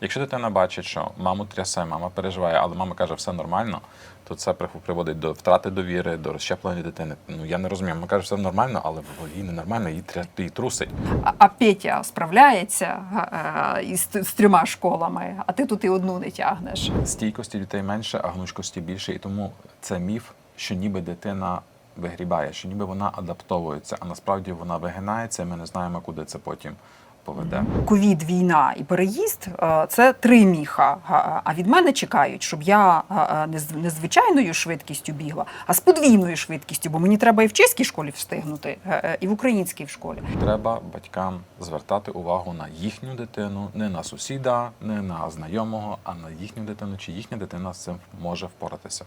Якщо дитина бачить, що маму трясе, мама переживає, але мама каже, все нормально, то це приводить до втрати довіри, до розщеплення дитини. Ну я не розумію. Мама каже, все нормально, але їй не нормально, її тря- її трусить. А, а Петя справляється е, із, з трьома школами, а ти тут і одну не тягнеш. Стійкості дітей менше, а гнучкості більше, і тому це міф, що ніби дитина вигрібає, що ніби вона адаптовується, а насправді вона вигинається, і ми не знаємо, куди це потім поведе. Ковід, війна і переїзд е, це три міха. А від мене чекають, щоб я е, не звичайною швидкістю бігла, а з подвійною швидкістю, бо мені треба і в чеській школі встигнути, е, е, і в українській в школі. Треба батькам звертати увагу на їхню дитину, не на сусіда, не на знайомого, а на їхню дитину, чи їхня дитина з цим може впоратися.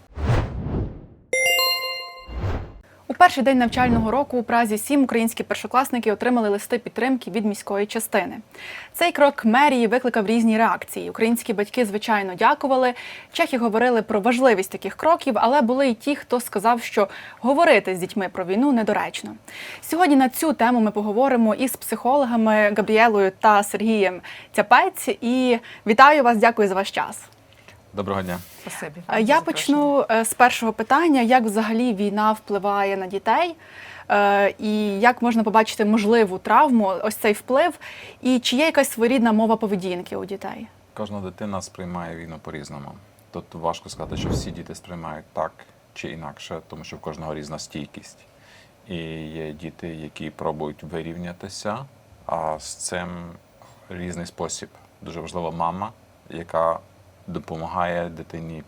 Перший день навчального року у Празі сім українські першокласники отримали листи підтримки від міської частини. Цей крок мерії викликав різні реакції. Українські батьки, звичайно, дякували. Чехи говорили про важливість таких кроків, але були й ті, хто сказав, що говорити з дітьми про війну недоречно. Сьогодні на цю тему ми поговоримо із психологами Габріелою та Сергієм Цяпець. І вітаю вас, дякую за ваш час. Доброго дня. Спасибі. Е, Я почну е, з першого питання: як взагалі війна впливає на дітей, Е, і як можна побачити можливу травму, ось цей вплив, і чи є якась своєрідна мова поведінки у дітей? Кожна дитина сприймає війну по-різному. Тобто важко сказати, що всі діти сприймають так чи інакше, тому що в кожного різна стійкість. І є діти, які пробують вирівнятися, а з цим різний спосіб. Дуже важлива мама, яка допомагає дитині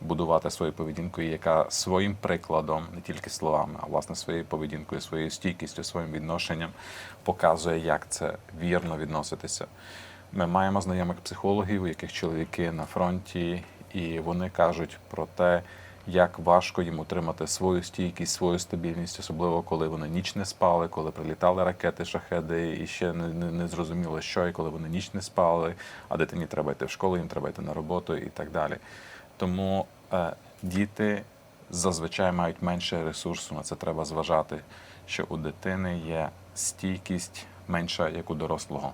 будувати свою поведінку, яка своїм прикладом, не тільки словами, а власне своєю поведінкою, своєю стійкістю, своїм відношенням показує, як це вірно відноситися. Ми маємо знайомих психологів, у яких чоловіки на фронті, і вони кажуть про те, як важко їм утримати свою стійкість, свою стабільність, особливо коли вони ніч не спали, коли прилітали ракети, шахеди, і ще не, не, не зрозуміло, що і коли вони ніч не спали, а дитині треба йти в школу, їм треба йти на роботу і так далі. Тому е, діти зазвичай мають менше ресурсу, на це треба зважати, що у дитини є стійкість менша, як у дорослого.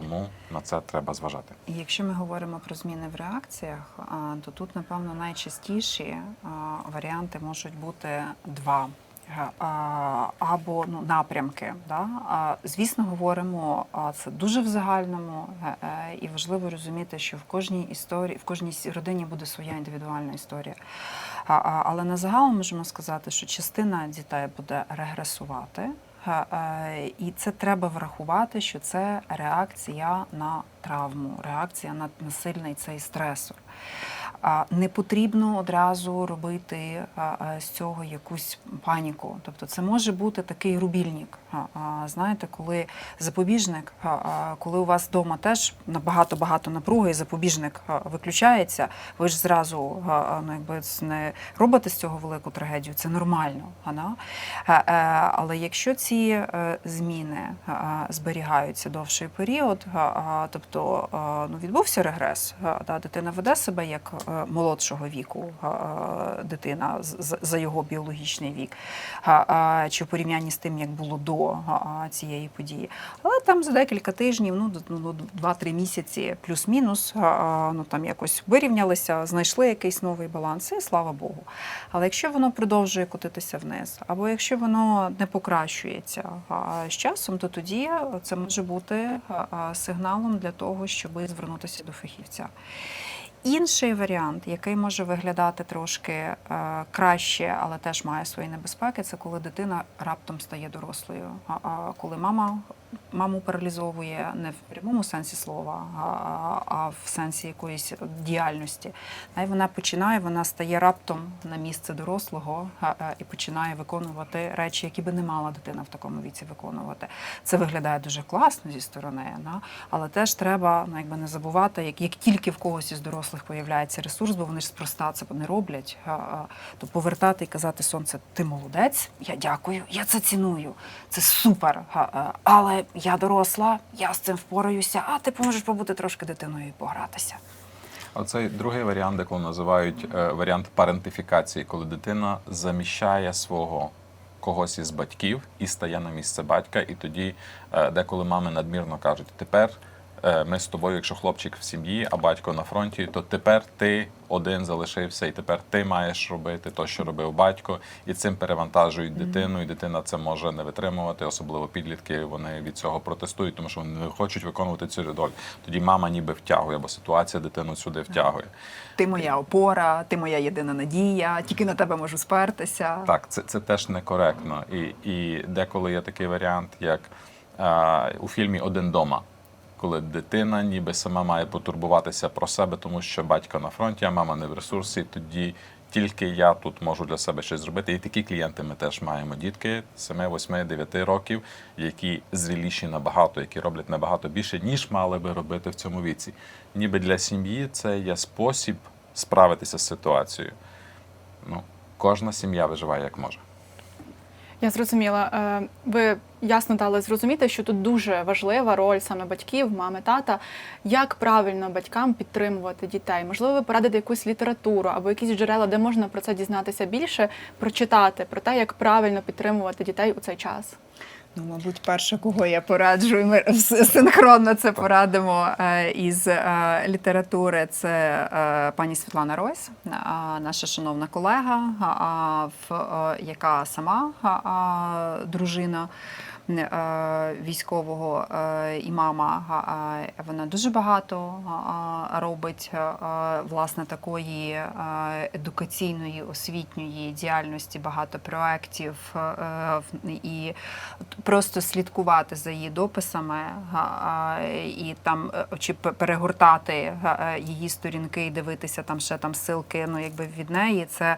Тому на це треба зважати. Якщо ми говоримо про зміни в реакціях, то тут, напевно, найчастіші варіанти можуть бути два. Або ну, напрямки. Да? Звісно, говоримо це дуже в загальному, е, і важливо розуміти, що в кожній історії, в кожній родині буде своя індивідуальна історія. Але на загал можемо сказати, що частина дітей буде регресувати. Е, І це треба врахувати, що це реакція на травму, реакція на, насильний цей стресор. Не потрібно одразу робити з цього якусь паніку. Тобто це може бути такий рубільник. Знаєте, коли запобіжник, коли у вас вдома теж набагато багато напруги, і запобіжник виключається, ви ж зразу ну, якби не робите з цього велику трагедію, це нормально. Е, Але якщо ці е, зміни зберігаються довший період, тобто ну, відбувся регрес, дитина веде себе як е, молодшого віку дитина за його біологічний вік, чи в порівнянні з тим, як було до цієї події. Але там за декілька тижнів, ну, до- ну, до 2-3 місяці, плюс-мінус, ну там якось вирівнялися, знайшли якийсь новий баланс, і слава Богу. Але якщо воно продовжує котитися вниз, або якщо воно не покращується з часом, то тоді це може бути сигналом для того, щоб звернутися до фахівця. Інший варіант, який може виглядати трошки е, краще, але теж має свої небезпеки, це коли дитина раптом стає дорослою. А, коли мама маму паралізовує не в прямому сенсі слова, а, а- в сенсі якоїсь діяльності. Й вона починає, вона стає раптом на місце дорослого і починає виконувати речі, які би не мала дитина в такому віці виконувати. Це виглядає дуже класно зі сторони, але теж треба ну, якби не забувати, як, як тільки в когось із дорослих появляється ресурс, бо вони ж спроста це не роблять, то повертати і казати сонце, ти молодець, я дякую, я це ціную, це супер. Але я доросла, я з цим впораюся, а ти поможеш побути трошки дитиною і погратися. Оцей другий варіант, якого називають е, варіант парентифікації, коли дитина заміщає свого когось із батьків і стає на місце батька, і тоді е, деколи мами надмірно кажуть, тепер ми з тобою, якщо хлопчик в сім'ї, а батько на фронті, то тепер ти один залишився, і тепер ти маєш робити те, що робив батько, і цим перевантажують дитину, і дитина це може не витримувати, особливо підлітки. Вони від цього протестують, тому що вони не хочуть виконувати цю роль. Тоді мама ніби втягує, бо ситуація дитину сюди втягує. Ти моя опора, ти моя єдина надія, тільки на тебе можу спертися. Так, це, це теж некоректно. І, і деколи є такий варіант, як у фільмі Один дома, коли дитина ніби сама має потурбуватися про себе, тому що батько на фронті, а мама не в ресурсі, тоді тільки я тут можу для себе щось зробити. І такі клієнти ми теж маємо. Дітки 7, 8, 9 років, які зріліші набагато, які роблять набагато більше, ніж мали би робити в цьому віці. Ніби для сім'ї це є спосіб справитися з ситуацією. Ну, кожна сім'я виживає як може. Я зрозуміла. Е, Ви ясно дали зрозуміти, що тут дуже важлива роль саме батьків, мами, тата. Як правильно батькам підтримувати дітей? Можливо, ви порадите якусь літературу або якісь джерела, де можна про це дізнатися більше, прочитати про те, як правильно підтримувати дітей у цей час. Ну, мабуть, перше, кого я пораджу, і ми синхронно це порадимо е, із е, літератури. Це е, пані Світлана Ройс, наша шановна колега, в, яка сама дружина. Е, Військового е, і мама, а, вона дуже багато робить власне такої е, едукаційної освітньої діяльності, багато проєктів е, і просто слідкувати за її дописами і там е, чи перегортати її сторінки і дивитися там ще там ссылки, ну якби від неї. Це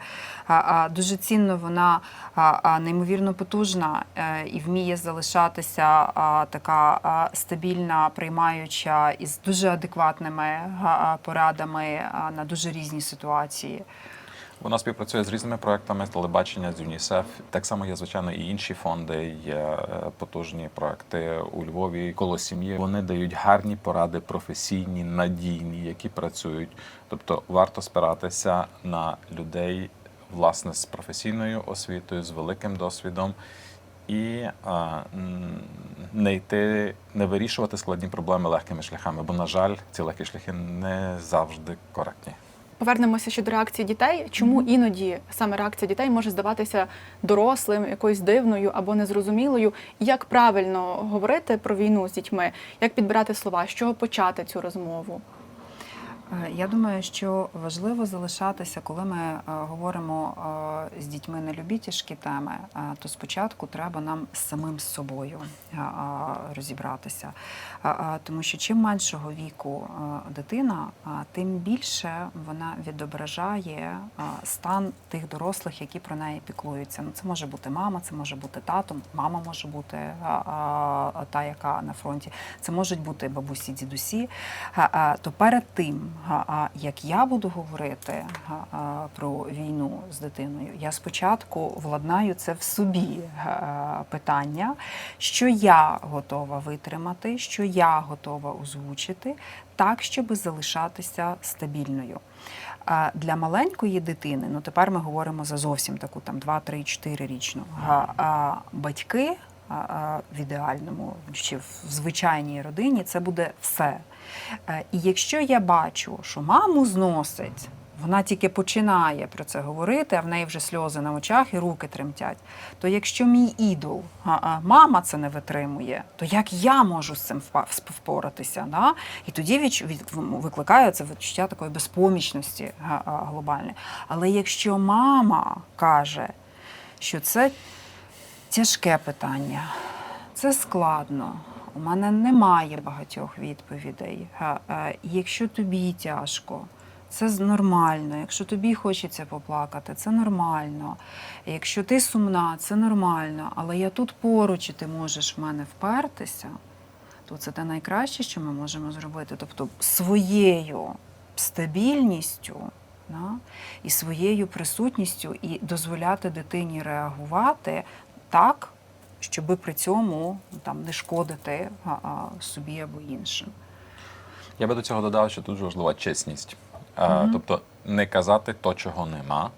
дуже цінно. Вона неймовірно потужна е, і вміє залишатися така стабільна, приймаюча із дуже адекватними порадами на дуже різні ситуації. Вона співпрацює з різними проектами телебачення, з ЮНІСЕФ. Так само є, звичайно, і інші фонди. Є е, потужні проекти у Львові коло сім'ї. Вони дають гарні поради, професійні, надійні, які працюють. Тобто варто спиратися на людей власне з професійною освітою, з великим досвідом. І а, не йти, не вирішувати складні проблеми легкими шляхами, бо, на жаль, ці легкі шляхи не завжди коректні. Повернемося ще до реакції дітей. Чому іноді саме реакція дітей може здаватися дорослим, якоюсь дивною або незрозумілою? Як правильно говорити про війну з дітьми? Як підбирати слова? З чого почати цю розмову? Е, Я думаю, що важливо залишатися, коли ми е, говоримо е, з дітьми на любі тяжкі теми, то спочатку треба нам самим з собою розібратися. Тому що чим меншого віку дитина, тим більше вона відображає стан тих дорослих, які про неї піклуються. Ну, це може бути мама, це може бути тато, мама може бути та, яка на фронті. Це можуть бути бабусі, дідусі. То перед тим, е, як я буду говорити про війну з дитиною, я спочатку владнаю це в собі питання, що я готова витримати, що я готова озвучити, так, щоб залишатися стабільною. Для маленької дитини, ну тепер ми говоримо за зовсім таку там 2, 3, 4 річну. А, а батьки а, а, в ідеальному чи в звичайній родині це буде все. Е, І якщо я бачу, що маму зносить, вона тільки починає про це говорити, а в неї вже сльози на очах і руки тремтять. То якщо мій ідол, мама це не витримує, то як я можу з цим впоратися? Да? І тоді від, викликає це відчуття такої безпомічності глобальної. Але якщо мама каже, що це тяжке питання, це складно. У мене немає багатьох відповідей. Е, і Якщо тобі тяжко, це нормально. Якщо тобі хочеться поплакати, це нормально. Якщо ти сумна, це нормально. Але я тут поруч, і ти можеш в мене впертися, то це те найкраще, що ми можемо зробити. Тобто своєю стабільністю да, і своєю присутністю і дозволяти дитині реагувати так, щоби при цьому там не шкодити а, а, собі або іншим. Я би до цього додав, що дуже важлива чесність. Е, Тобто не казати то, чого нема,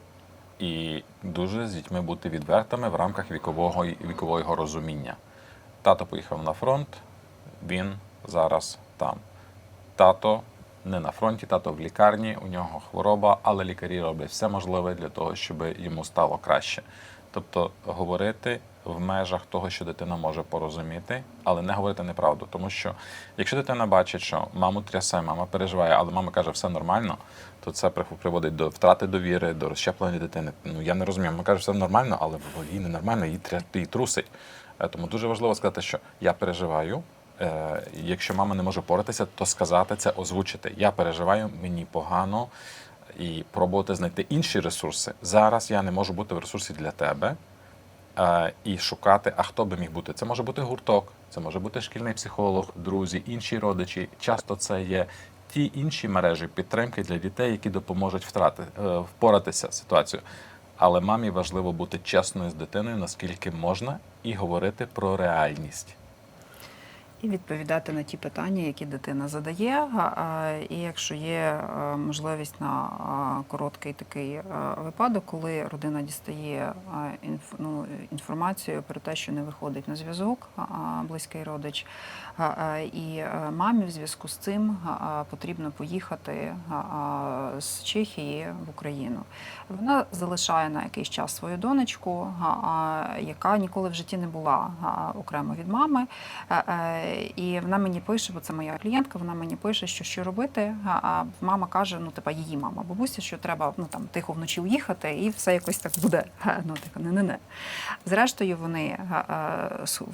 і дуже з дітьми бути відвертими в рамках вікового вікового розуміння. Тато поїхав на фронт, він зараз там. тато не на фронті, тато в лікарні, у нього хвороба, але лікарі роблять все можливе для того, щоб йому стало краще. Тобто говорити в межах того, що дитина може порозуміти, але не говорити неправду. Тому що якщо дитина бачить, що маму трясе, мама переживає, але мама каже, все нормально, то це приводить до втрати довіри, до розщеплення дитини. Ну я не розумію. Мама каже, все нормально, але їй не нормально, її, тря- її трусить. Е, Тому дуже важливо сказати, що я переживаю. Е, Якщо мама не може поратися, то сказати це, озвучити. Я переживаю, мені погано, і пробувати знайти інші ресурси. Зараз я не можу бути в ресурсі для тебе і шукати, а хто би міг бути. Це може бути гурток, це може бути шкільний психолог, друзі, інші родичі. Часто це є ті інші мережі підтримки для дітей, які допоможуть втрати, е, впоратися з ситуацією. Але мамі важливо бути чесною з дитиною, наскільки можна, і говорити про реальність. І відповідати на ті питання, які дитина задає. І якщо є е, можливість на короткий такий е, випадок, коли родина дістає ну, інформацію про те, що не виходить на зв'язок, близький родич, і е, мамі в зв'язку з цим потрібно поїхати з Чехії в Україну. Вона залишає на якийсь час свою донечку, яка ніколи в житті не була окремо від мами. Е, І вона мені пише, бо це моя клієнтка, вона мені пише, що що робити. Мама каже: ну, типа її мама, бабуся, що треба ну там тихо вночі уїхати, і все якось так буде. Ну типу, не не не. Зрештою, вони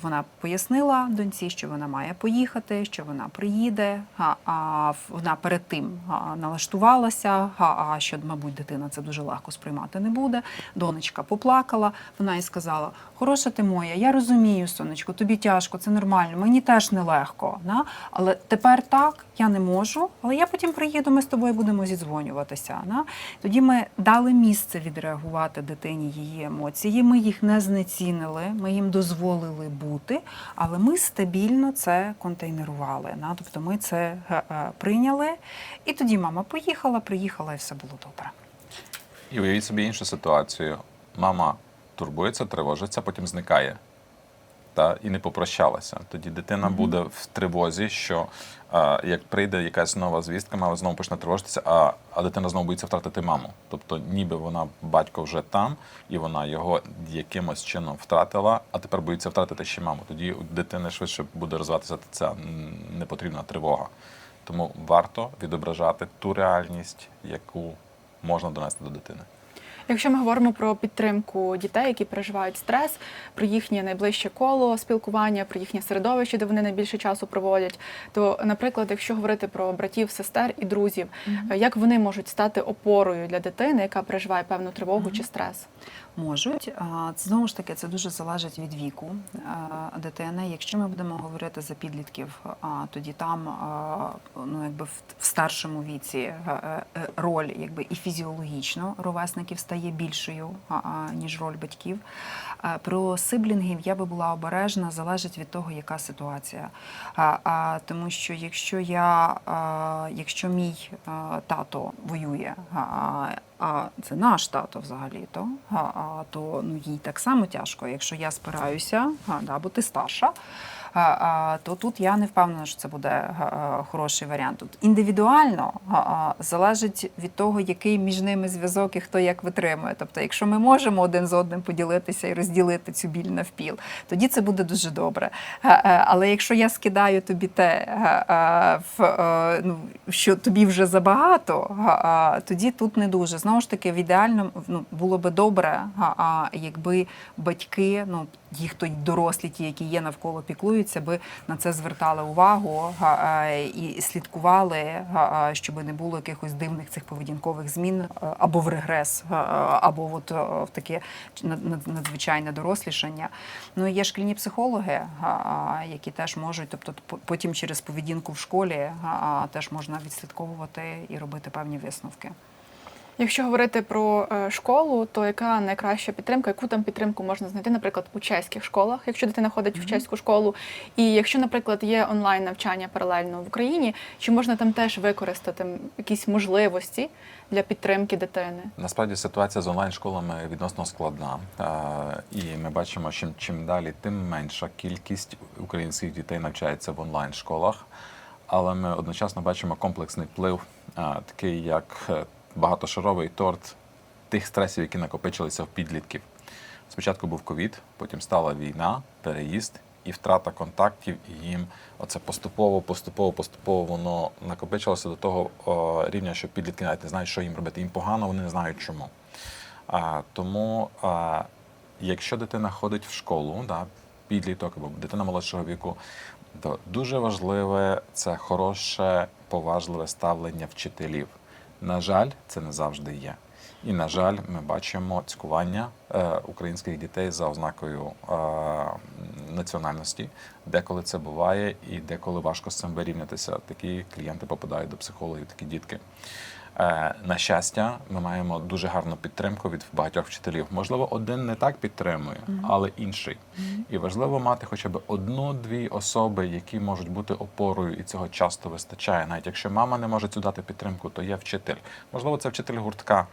вона пояснила доньці, що вона має поїхати, що вона приїде. га, А вона перед тим га, налаштувалася, га, а що, мабуть, дитина це дуже легко сприймати не буде. Донечка поплакала. Вона їй сказала: Хороша ти моя, я розумію, сонечко, тобі тяжко, це нормально, мені теж нелегко. Да? Але тепер так, я не можу, але я потім приїду, ми з тобою будемо зідзвонюватися. Да? Тоді ми дали місце відреагувати дитині її емоції. Ми їх не знецінили, ми їм дозволили бути, але ми стабільно це контейнерували. На Тобто ми це е, е, прийняли. І тоді мама поїхала, приїхала, і все було добре. І уявіть собі іншу ситуацію. Мама турбується, тривожиться, потім зникає. Та, і не попрощалася. Тоді дитина буде в тривозі, що а, як прийде якась нова звістка, мама знову почне тривожитися, а, а дитина знову боїться втратити маму. Тобто, ніби вона батько вже там, і вона його якимось чином втратила, а тепер боїться втратити ще маму. Тоді у дитини швидше буде розвиватися ця непотрібна тривога. Тому варто відображати ту реальність, яку можна донести до дитини. Якщо ми говоримо про підтримку дітей, які переживають стрес, про їхнє найближче коло спілкування, про їхнє середовище, де вони найбільше часу проводять, то, наприклад, якщо говорити про братів, сестер і друзів, е, як вони можуть стати опорою для дитини, яка переживає певну тривогу чи стрес? Можуть. Знову ж таки, це дуже залежить від віку дитини. Якщо ми будемо говорити за підлітків, тоді там ну, якби в, старшому віці а, е, е, роль якби, і фізіологічно ровесників стає більшою, ніж роль батьків. Про сиблінгів я би була обережна, залежить від того, яка ситуація. Тому що якщо я, якщо мій тато воює, а, це наш тато взагалі-то, а, то ну, їй так само тяжко. Якщо я спираюся, а, да, бо ти старша, то тут я не впевнена, що це буде хороший варіант. Тут індивідуально залежить від того, який між ними зв'язок і хто як витримує. Тобто, якщо ми можемо один з одним поділитися і розділити цю біль навпіл, тоді це буде дуже добре. А, Але якщо я скидаю тобі те, в, е, ну, що тобі вже забагато, тоді тут не дуже. Знову ж таки, в ідеальному ну, було би добре, якби батьки, ну їх то дорослі, ті, які є навколо піклуються, би на це звертали увагу а, і слідкували, а, щоб не було якихось дивних цих поведінкових змін або в регрес, або от в таке над- над- надзвичайне дорослішання. Ну є шкільні психологи, які теж можуть, тобто по- потім через поведінку в школі теж можна відслідковувати і робити певні висновки. Якщо говорити про е, школу, то яка найкраща підтримка, яку там підтримку можна знайти, наприклад, у чеських школах, якщо дитина ходить в чеську школу, і якщо, наприклад, є онлайн навчання паралельно в Україні, чи можна там теж використати якісь можливості для підтримки дитини? Насправді ситуація з онлайн-школами відносно складна. І ми бачимо, що чим далі, тим менша кількість українських дітей навчається в онлайн-школах. але ми одночасно бачимо комплексний вплив, такий як е, багатошаровий торт тих стресів, які накопичилися в підлітків. Спочатку був ковід, потім стала війна, переїзд і втрата контактів, і їм оце поступово, поступово, поступово воно накопичилося до того о, рівня, що підлітки навіть не знають, що їм робити. Їм погано, вони не знають чому. А, тому, а, якщо дитина ходить в школу, да, підліток або дитина молодшого віку, то дуже важливе це хороше, поважливе ставлення вчителів. На жаль, це не завжди є. І, на жаль, ми бачимо цькування е, українських дітей за ознакою е, національності. Деколи це буває, і деколи важко з цим вирівнятися. Такі клієнти попадають до психологів, такі дітки. Е, на щастя, ми маємо дуже гарну підтримку від багатьох вчителів. Можливо, один не так підтримує, але інший. І важливо мати хоча б одну-дві особи, які можуть бути опорою, і цього часто вистачає. Навіть якщо мама не може цю дати підтримку, то є вчитель. Можливо, це вчитель гуртка.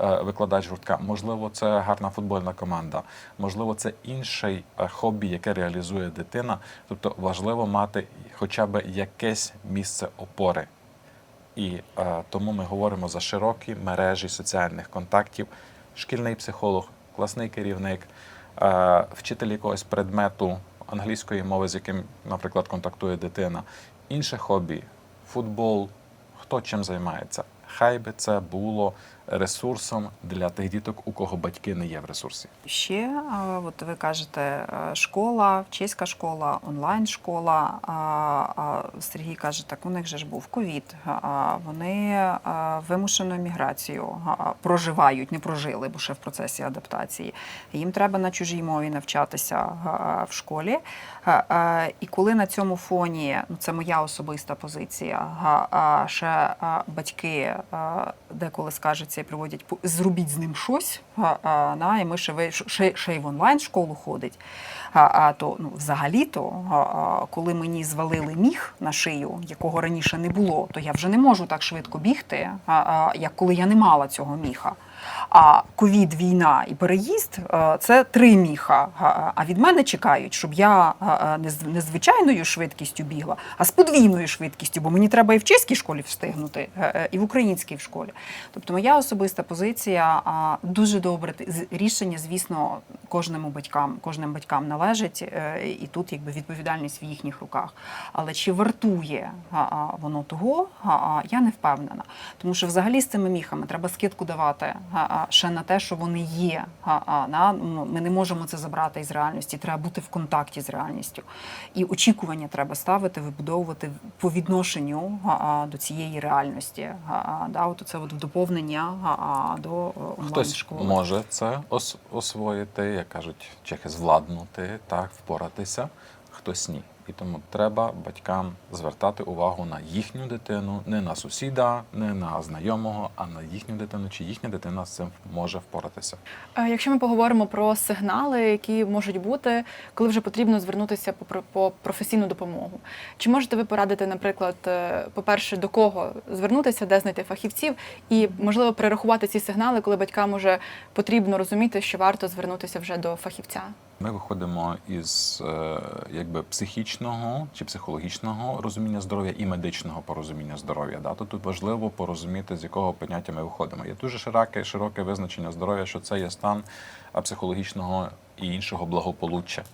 е, Викладач гуртка, можливо, це гарна футбольна команда, можливо, це інший е, хобі, яке реалізує дитина. Тобто важливо мати хоча б якесь місце опори. І е, тому ми говоримо за широкі мережі соціальних контактів, шкільний психолог, класний керівник, е, вчитель якогось предмету англійської мови, з яким, наприклад, контактує дитина, інше хобі, футбол, хто чим займається. Хай би це було ресурсом для тих діток, у кого батьки не є в ресурсі. Ще, е, от ви кажете, е, школа, чеська школа, онлайн-школа. А, а Сергій каже, так у них же ж був ковід. Вони е, вимушену міграцію проживають, не прожили, бо ще в процесі адаптації. Їм треба на чужій мові навчатися в школі. І коли на цьому фоні, ну це моя особиста позиція, ще батьки деколи скажуться і приводять «Пу- зробіть з ним щось, а, а, на, і ми ще, ще, ще й в онлайн школу ходить. А, а то ну, взагалі-то, а, коли мені звалили міг на шию, якого раніше не було, то я вже не можу так швидко бігти, а, а, як коли я не мала цього міха. А ковід, війна і переїзд е, це три міха. А- А від мене чекають, щоб я е, не звичайною швидкістю бігла, а з подвійною швидкістю, бо мені треба і в чеській школі встигнути, е, е, і в українській в школі. Тобто, моя особиста позиція дуже добре. Рішення, звісно, кожному батькам, кожним батькам належить, е, і тут якби відповідальність в їхніх руках. Але чи вартує воно того, я не впевнена. Тому що взагалі з цими міхами треба скидку давати ще на те, що вони є. Ну, ми не можемо це забрати із реальності. Треба бути в контакті з реальністю. І очікування треба ставити, вибудовувати по відношенню до цієї реальності. От це от доповнення до е, Хтось онлайн-школи. може це освоїти, як кажуть чехи, звладнути, так, впоратися, хтось ні. І тому треба батькам звертати увагу на їхню дитину, не на сусіда, не на знайомого, а на їхню дитину, чи їхня дитина з цим може впоратися. Е, Якщо ми поговоримо про сигнали, які можуть бути, коли вже потрібно звернутися по, про- професійну допомогу, чи можете ви порадити, наприклад, е, по-перше, до кого звернутися, де знайти фахівців, і можливо перерахувати ці сигнали, коли батькам уже потрібно розуміти, що варто звернутися вже до фахівця? Ми виходимо із е, якби психічного чи психологічного розуміння здоров'я і медичного порозуміння здоров'я. Да? То тут важливо порозуміти, з якого поняття ми виходимо. Є дуже широке, широке визначення здоров'я, що це є стан психологічного і іншого благополуччя.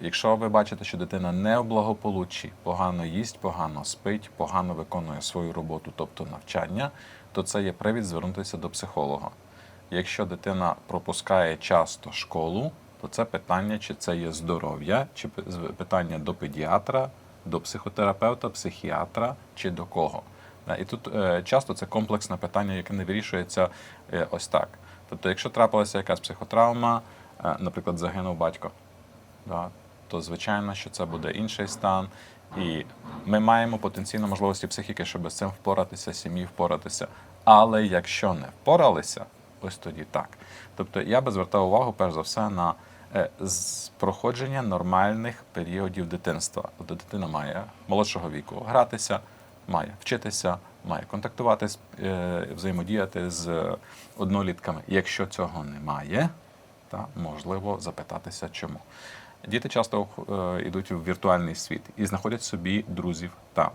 Якщо ви бачите, що дитина не в благополуччі, погано їсть, погано спить, погано виконує свою роботу, тобто навчання, то це є привід звернутися до психолога. Якщо дитина пропускає часто школу, то це питання, чи це є здоров'я, чи питання до педіатра, до психотерапевта, психіатра чи до кого. І тут е, часто це комплексне питання, яке не вирішується е, ось так. Тобто, якщо трапилася якась психотравма, е, наприклад, загинув батько, то звичайно, що це буде інший стан. І ми маємо потенційно можливості психіки, щоб з цим впоратися, сім'ї впоратися. Але якщо не впоралися, ось тоді так. Тобто я би звертав увагу перш за все на е, з- проходження нормальних періодів дитинства. Тобто дитина має молодшого віку гратися, має вчитися, має контактувати, е, взаємодіяти з однолітками. Якщо цього немає, та можливо запитатися, чому. Діти часто е, йдуть в віртуальний світ і знаходять собі друзів там.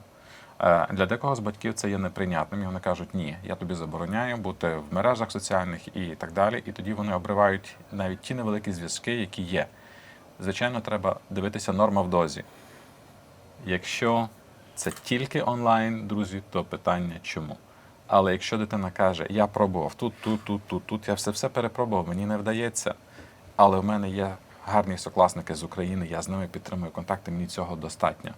Е, Для декого з батьків це є неприйнятним. І вони кажуть, ні, я тобі забороняю бути в мережах соціальних і так далі. І тоді вони обривають навіть ті невеликі зв'язки, які є. Звичайно, треба дивитися норма в дозі. Якщо це тільки онлайн, друзі, то питання чому? Але якщо дитина каже, я пробував тут, тут, тут, тут, тут, я все все перепробував, мені не вдається, але в мене є гарні сокласники з України, я з ними підтримую контакти, мені цього достатньо.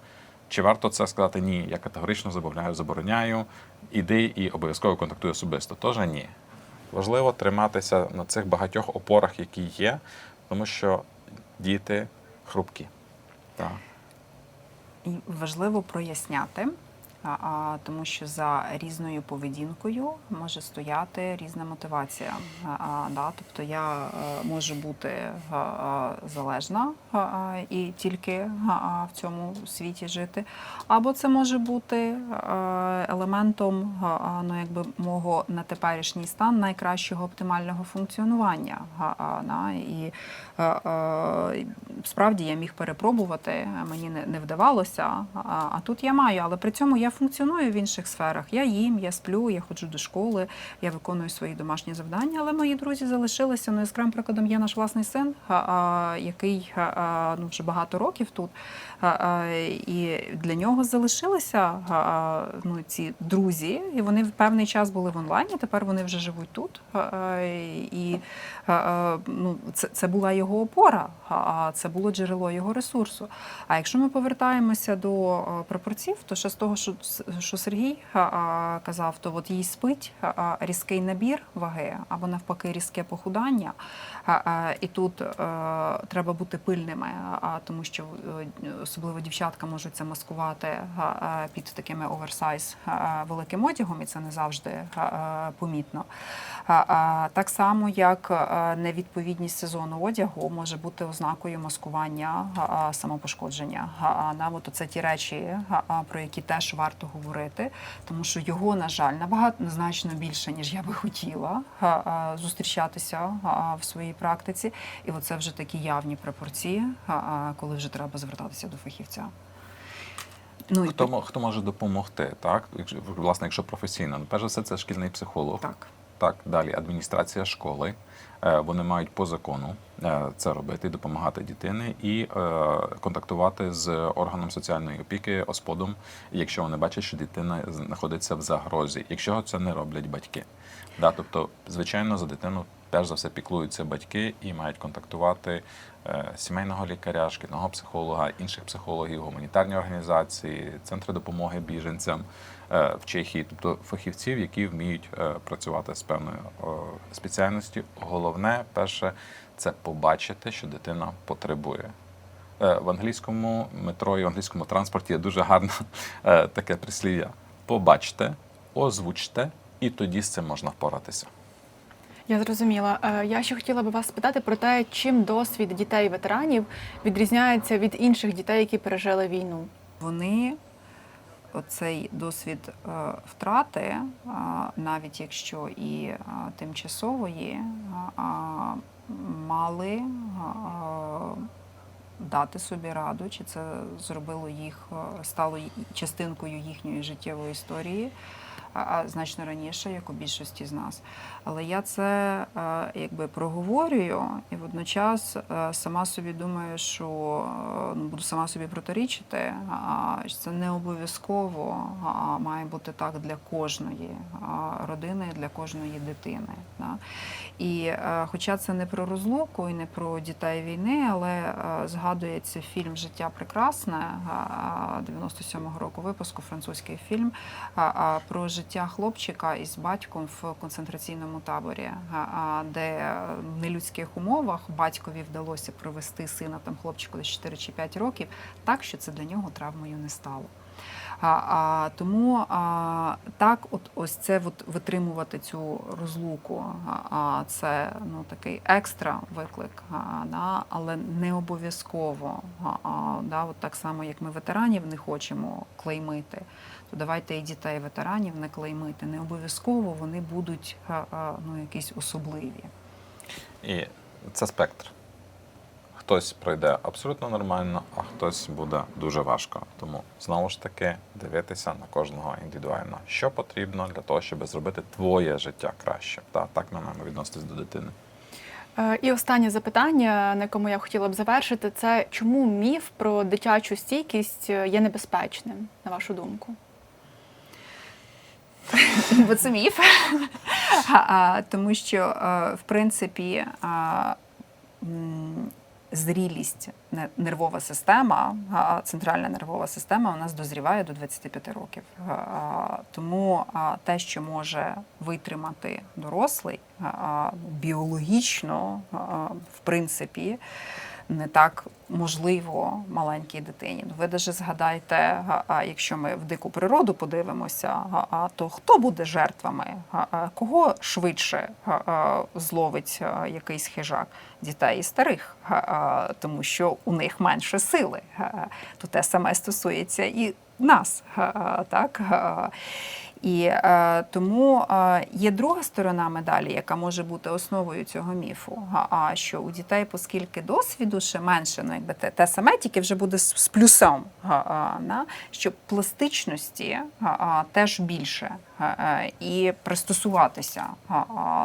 Чи варто це сказати? Ні, я категорично забороняю, забороняю, іди і обов'язково контактуй особисто. Тож ні. Важливо триматися на цих багатьох опорах, які є, тому що діти хрупкі. Так. І важливо проясняти, а, тому що за різною поведінкою може стояти різна мотивація. Да? Тобто я е, можу бути а, а, залежна і тільки в цьому світі жити, або це може бути е, елементом ну, якби, мого на теперішній стан найкращого оптимального функціонування. Да? І е, е, справді я міг перепробувати, мені не, вдавалося. А тут я маю, але при цьому я функціоную в інших сферах. Я їм, я сплю, я ходжу до школи, я виконую свої домашні завдання. Але мої друзі залишилися. Ну, яскравим прикладом є наш власний син, який ну, вже багато років тут. І для нього залишилися ну, ці друзі, і вони в певний час були в онлайні. Тепер вони вже живуть тут. І ну, це, це була його опора, а, це було джерело його ресурсу. А якщо ми повертаємося до а, пропорцій, то ще з того, що, що Сергій казав, то от їй спить різкий набір ваги або навпаки різке похудання. І тут е, треба бути пильними, тому що е, особливо дівчатка можуть це маскувати під такими оверсайз великим одягом, і це не завжди помітно. Так само, як невідповідність сезону одягу може бути ознакою маскування самопошкодження. А, а, на, от це ті речі, про які теж варто говорити, тому що його, на жаль, набагато значно більше, ніж я би хотіла зустрічатися в своїй практиці. І оце вже такі явні пропорції, коли вже треба звертатися до фахівця. Ну, Хто, і... хто може допомогти, так? Якщо, власне, якщо професійно, ну, перш за все, це шкільний психолог. так. Так, далі адміністрація школи. Е, Вони мають по закону е, це робити, допомагати дитині і е, контактувати з органом соціальної опіки, ОСПОДом, якщо вони бачать, що дитина знаходиться в загрозі, якщо це не роблять батьки. Да, тобто, звичайно, за дитину перш за все піклуються батьки і мають контактувати сімейного лікаря, шкільного психолога, інших психологів, гуманітарні організації, центри допомоги біженцям в Чехії, тобто фахівців, які вміють е, працювати з певною е, спеціальністю. Головне, перше, це побачити, що дитина потребує. Е, В англійському метро і в англійському транспорті є дуже гарне е, таке прислів'я. Побачте, озвучте, і тоді з цим можна впоратися. Я зрозуміла. Е, Я ще хотіла би вас спитати про те, чим досвід дітей-ветеранів відрізняється від інших дітей, які пережили війну. Вони оцей досвід е, втрати, е, навіть якщо і е, тимчасової, мали дати собі раду, чи це зробило їх, стало частинкою їхньої життєвої історії. А- значно раніше, як у більшості з нас. Але я це е, якби проговорюю і водночас е, сама собі думаю, що е, ну, буду сама собі протирічити, що це не обов'язково має бути так для кожної родини, для кожної дитини. І хоча це не про розлуку і не про дітей війни, але згадується фільм Життя прекрасне 97-го року випуску, французький фільм про життя хлопчика із батьком в концентраційному таборі, де в нелюдських умовах батькові вдалося провести сина там хлопчику десь 4 чи 5 років, так що це для нього травмою не стало. А, а, тому а, так, от ось це от, витримувати цю розлуку, а це ну такий екстра виклик, а, да, але не обов'язково. А, а, да, от так само, як ми ветеранів не хочемо клеймити, то давайте і дітей ветеранів не клеймити. Не обов'язково вони будуть а, а, ну, якісь особливі. І це спектр. Хтось пройде абсолютно нормально, а хтось буде дуже важко. Тому знову ж таки дивитися на кожного індивідуально, що потрібно для того, щоб зробити твоє життя краще. Та так ми маємо відноситись до дитини. Е, І останнє запитання, на якому я хотіла б завершити, це чому міф про дитячу стійкість е, є небезпечним, на вашу думку? Бо це міф. Тому що, е, в принципі, зрілість, нервова система, центральна нервова система у нас дозріває до 25 років. Тому те, що може витримати дорослий, біологічно, в принципі, не так можливо маленькій дитині. Ну, Ви даже згадайте, якщо ми в дику природу подивимося, то хто буде жертвами? Кого швидше зловить якийсь хижак? Дітей і старих, тому що у них менше сили. То те саме стосується і нас. Так? І е, тому е, є друга сторона медалі, яка може бути основою цього міфу. А, що у дітей, оскільки досвіду ще менше, ну якби те, те саме, тільки вже буде з, з плюсом, на, що пластичності а, теж більше, а, і пристосуватися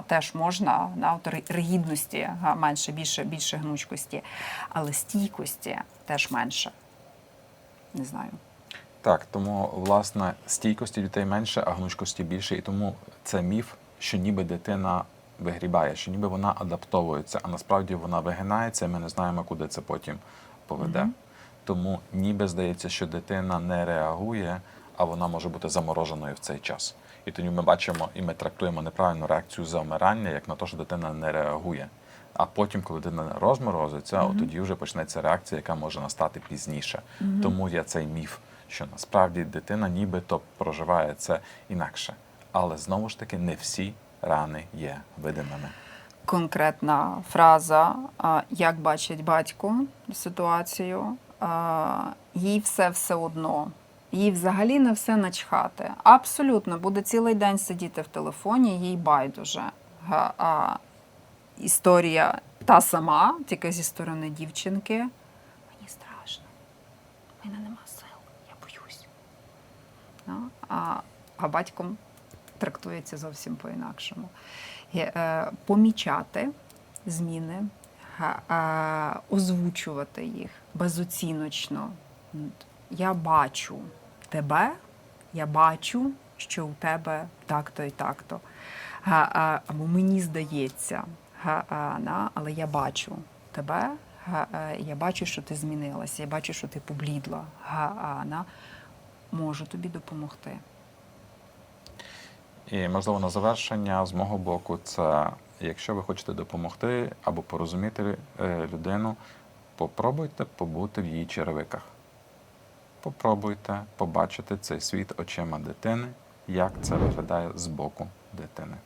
теж можна на ригідності менше, більше, більше гнучкості, але стійкості теж менше. Не знаю. Так, тому власне стійкості дітей менше, а гнучкості більше, і тому це міф, що ніби дитина вигрібає, що ніби вона адаптовується, а насправді вона вигинається, і ми не знаємо, куди це потім поведе. Тому ніби здається, що дитина не реагує, а вона може бути замороженою в цей час. І тоді ми бачимо і ми трактуємо неправильну реакцію замирання, як на те, що дитина не реагує. А потім, коли дитина розморозиться, от тоді вже почнеться реакція, яка може настати пізніше. Тому є цей міф, що насправді дитина нібито проживає це інакше. Але знову ж таки не всі рани є видимими. конкретна фраза, як бачить батько ситуацію, їй все все одно. Їй взагалі на все начхати. Абсолютно, буде цілий день сидіти в телефоні, їй байдуже. А, історія та сама, тільки зі сторони дівчинки. Мені страшно, мене нема сил, я боюсь. Ну, а, а батьком трактується зовсім по-інакшому. Е, Помічати зміни, е, озвучувати їх безоціночно. Я бачу тебе, я бачу, що у тебе так-то і так-то. Або мені здається, але я бачу тебе, е, я бачу, що ти змінилася, я бачу, що ти поблідла. Можу тобі допомогти. І можливо на завершення з мого боку, це якщо ви хочете допомогти або порозуміти е, людину, попробуйте побути в її черевиках. Попробуйте побачити цей світ очима дитини, як це виглядає з боку дитини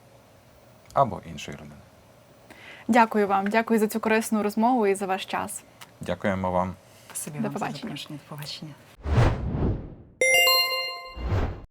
або іншої людини. Дякую вам, дякую за цю корисну розмову і за ваш час. Дякуємо вам. Спасибі До вам за побачення. запрошення. До побачення.